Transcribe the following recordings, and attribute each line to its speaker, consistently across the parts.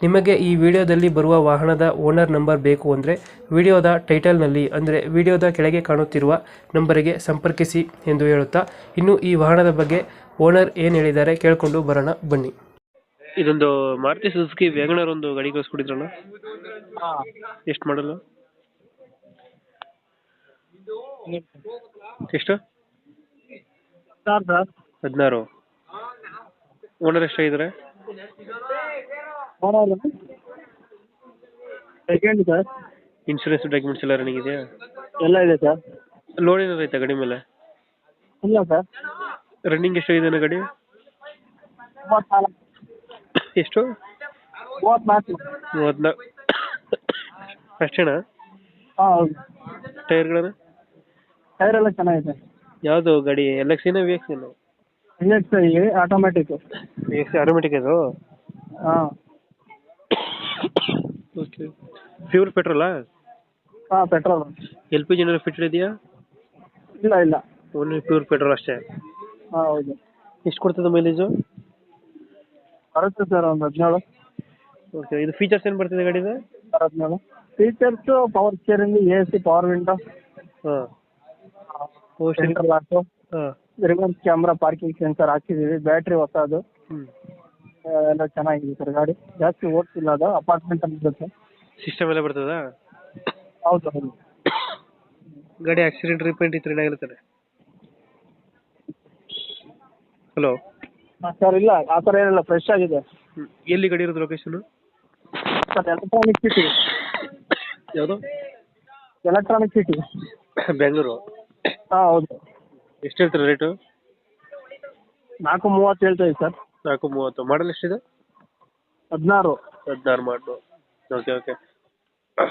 Speaker 1: ನಿಮಗೆ ಈ ವಿಡಿಯೋದಲ್ಲಿ ಬರುವ ವಾಹನದ ಓನರ್ ನಂಬರ್ ಬೇಕು ಅಂದರೆ ವಿಡಿಯೋದ ಟೈಟಲ್ನಲ್ಲಿ ಅಂದರೆ ವಿಡಿಯೋದ ಕೆಳಗೆ ಕಾಣುತ್ತಿರುವ ನಂಬರಿಗೆ ಸಂಪರ್ಕಿಸಿ ಎಂದು ಹೇಳುತ್ತಾ ಇನ್ನು ಈ ವಾಹನದ ಬಗ್ಗೆ ಓನರ್ ಏನು ಹೇಳಿದ್ದಾರೆ ಕೇಳಿಕೊಂಡು ಬರೋಣ ಬನ್ನಿ. ಇದೊಂದು ಮಾರುತಿ ಸುಜುಕಿ ವ್ಯಾಗನರ್ ಒಂದು ಗಾಡಿ ಕಳಿಸ್ಕೊಡಿದ್ರಲ್ಲ
Speaker 2: ಹಾಂ.
Speaker 1: ಎಷ್ಟು ಮಾಡಲು? ಎಷ್ಟು?
Speaker 2: ಸರ್ ಸರ್
Speaker 1: ಹದಿನಾರು. ಓನರ್ ಎಷ್ಟಾಗಿದ್ದಾರೆ
Speaker 2: ಸೆಕೆಂಡ್ ಸರ್
Speaker 1: ಇನ್ಶೂರೆನ್ಸ್ ಡಾಕ್ಯುಮೆಂಟ್ಸ್ ಎಲ್ಲ ರನ್ನಿಂಗ್ ಇದೆಯಾ?
Speaker 2: ಎಲ್ಲ ಇದೆ ಸರ್
Speaker 1: ಲೋನ್ ಏನಾದ್ರು ಐತಾ ಗಾಡಿ ಮೇಲೆ?
Speaker 2: ಇಲ್ಲ ಸರ್
Speaker 1: ರನ್ನಿಂಗ್ ಎಷ್ಟಾಗಿದೆ ಗಾಡಿ?
Speaker 2: ಗಡಿ
Speaker 1: ಎಷ್ಟು?
Speaker 2: ಮೂವತ್ನಾಲ್ಕು.
Speaker 1: ಮೂವತ್ನಾಲ್ಕು ಅಷ್ಟೇನಾ?
Speaker 2: ಹಾಂ ಹೌದು.
Speaker 1: ಟೈರ್ಗಳನ್ನು?
Speaker 2: ಟೈರ್ ಎಲ್ಲ ಚೆನ್ನಾಗಿದೆ.
Speaker 1: ಯಾವುದು ಗಾಡಿ? ಎಲ್ ಎಕ್ಸಿನ ವಿ ಎಕ್ಸಿನ
Speaker 2: ಎಲ್ ಸರ್ ಆಟೋಮ್ಯಾಟಿಕ್ ಆಟೋಮೆಟಿಕ್
Speaker 1: ಅದು?
Speaker 2: ಹಾಂ.
Speaker 1: ಓಕೆ ಪ್ಯೂರ್ ಪೆಟ್ರೋಲಾ
Speaker 2: ಹಾಂ ಪೆಟ್ರೋಲ್
Speaker 1: ಎಲ್ ಪಿ ಜಿ ಏನಾದ್ರು ಫಿಟ್ ಇದೆಯಾ?
Speaker 2: ಇಲ್ಲ ಇಲ್ಲ.
Speaker 1: ಓನ್ಲಿ ಪ್ಯೂರ್ ಪೆಟ್ರೋಲ್ ಅಷ್ಟೇ.
Speaker 2: ಹಾ ಹೌದು.
Speaker 1: ಎಷ್ಟು ಕೊಡ್ತದೆ ಮೈಲೇಜು
Speaker 2: ಬರುತ್ತೆ ಸರ್ ಒಂದು ಹದಿನೇಳು.
Speaker 1: ಓಕೆ ಇದು ಫೀಚರ್ಸ್ ಏನು ಬರ್ತದೆ ಗಾಡಿದು?
Speaker 2: ಸರ್ ಹದಿನೇಳು. Features power steering A C power window
Speaker 1: ಹಾಂ.
Speaker 2: ಸೆಂಟ್ರಲ್ ಲಾಕು
Speaker 1: ಹಾಂ.
Speaker 2: ರಿವರ್ಸ್ ಕ್ಯಾಮ್ರಾ ಪಾರ್ಕಿಂಗ್ ಸೆನ್ಸರ್ ಹಾಕಿದ್ದೀವಿ. ಬ್ಯಾಟ್ರಿ ಹೊಸದು.
Speaker 1: ಹ್ಞೂ
Speaker 2: ಎಲ್ಲ ಚೆನ್ನಾಗಿದೆ ಸರ್ ಗಾಡಿ. ಜಾಸ್ತಿ ಓಡ್ತಿಲ್ಲ ಅದು ಅಪಾರ್ಟ್ಮೆಂಟ್ ಅಂತ ಇರುತ್ತೆ.
Speaker 1: ಸಿಸ್ಟಮ್ ಎಲ್ಲ ಬರ್ತದಾ?
Speaker 2: ಹೌದು ಹೌದು.
Speaker 1: ಗಾಡಿ ಆಕ್ಸಿಡೆಂಟ್ ರಿಪೇಂಟ್ ಇತ್ತು ಏನಾಗಿರ್ತಾರೆ ಹಲೋ
Speaker 2: ಸರ್ ಇಲ್ಲ ಆ ಥರ ಏನಿಲ್ಲ ಫ್ರೆಶ್ ಆಗಿದೆ.
Speaker 1: ಎಲ್ಲಿ ಗಾಡಿ ಇರೋದು ಲೊಕೇಶನ್
Speaker 2: ಸರ್ ಎಲೆಕ್ಟ್ರಾನಿಕ್ ಸಿಟಿ
Speaker 1: ಯಾವುದು?
Speaker 2: ಎಲೆಕ್ಟ್ರಾನಿಕ್ ಸಿಟಿ
Speaker 1: ಬೆಂಗಳೂರು
Speaker 2: ಹಾಂ ಹೌದು.
Speaker 1: ಎಷ್ಟು ಹೇಳ್ತಾರೆ ರೇಟು
Speaker 2: ನಾಲ್ಕು ಮೂವತ್ತು ಹೇಳ್ತಾ ಇದ್ದೀವಿ ಸರ್
Speaker 1: ನಾಲ್ಕು ಮೂವತ್ತು. ಮಾಡಲ್ ಎಷ್ಟಿದೆ?
Speaker 2: ಹದಿನಾರು.
Speaker 1: ಹದಿನಾರು ಮಾಡು ಓಕೆ ಓಕೆ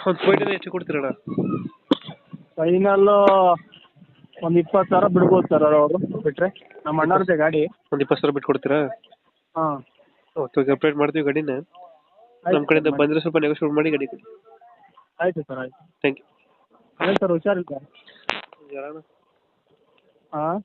Speaker 1: ಒಂದು ಫೈನಲ್ ಎಷ್ಟು ಕೊಡ್ತೀರಣ್ಣ?
Speaker 2: ಫೈನಲ್ ಒಂದು ಇಪ್ಪತ್ತು ಸಾವಿರ ಬಿಡ್ಬೋದು ಸರ್ ಅವರು ಬಿಟ್ಟರೆ ನಮ್ಮ ಅಣ್ಣವ್ರದ್ದೇ ಗಾಡಿ.
Speaker 1: ಒಂದು ಇಪ್ಪತ್ತು ಸಾವಿರ ಬಿಟ್ಟು ಕೊಡ್ತೀರಾ
Speaker 2: ಹಾಂ.
Speaker 1: ಓಕೆ ಓಕೆ ಅಪ್ಡೇಟ್ ಮಾಡ್ತೀವಿ ಗಾಡಿನ. ನಮ್ಮ ಕಡೆಯಿಂದ ಬಂದರೆ ಸ್ವಲ್ಪ ನೆಗೋಷಿಯೇಟ್ ಮಾಡಿ ಗಾಡಿ ಕೊಡಿ.
Speaker 2: ಆಯಿತು ಸರ್ ಆಯಿತು.
Speaker 1: ಥ್ಯಾಂಕ್ ಯು
Speaker 2: ಅದೇ ಸರ್ ಹುಷಾರಿಲ್ಲ. ಹಾಂ?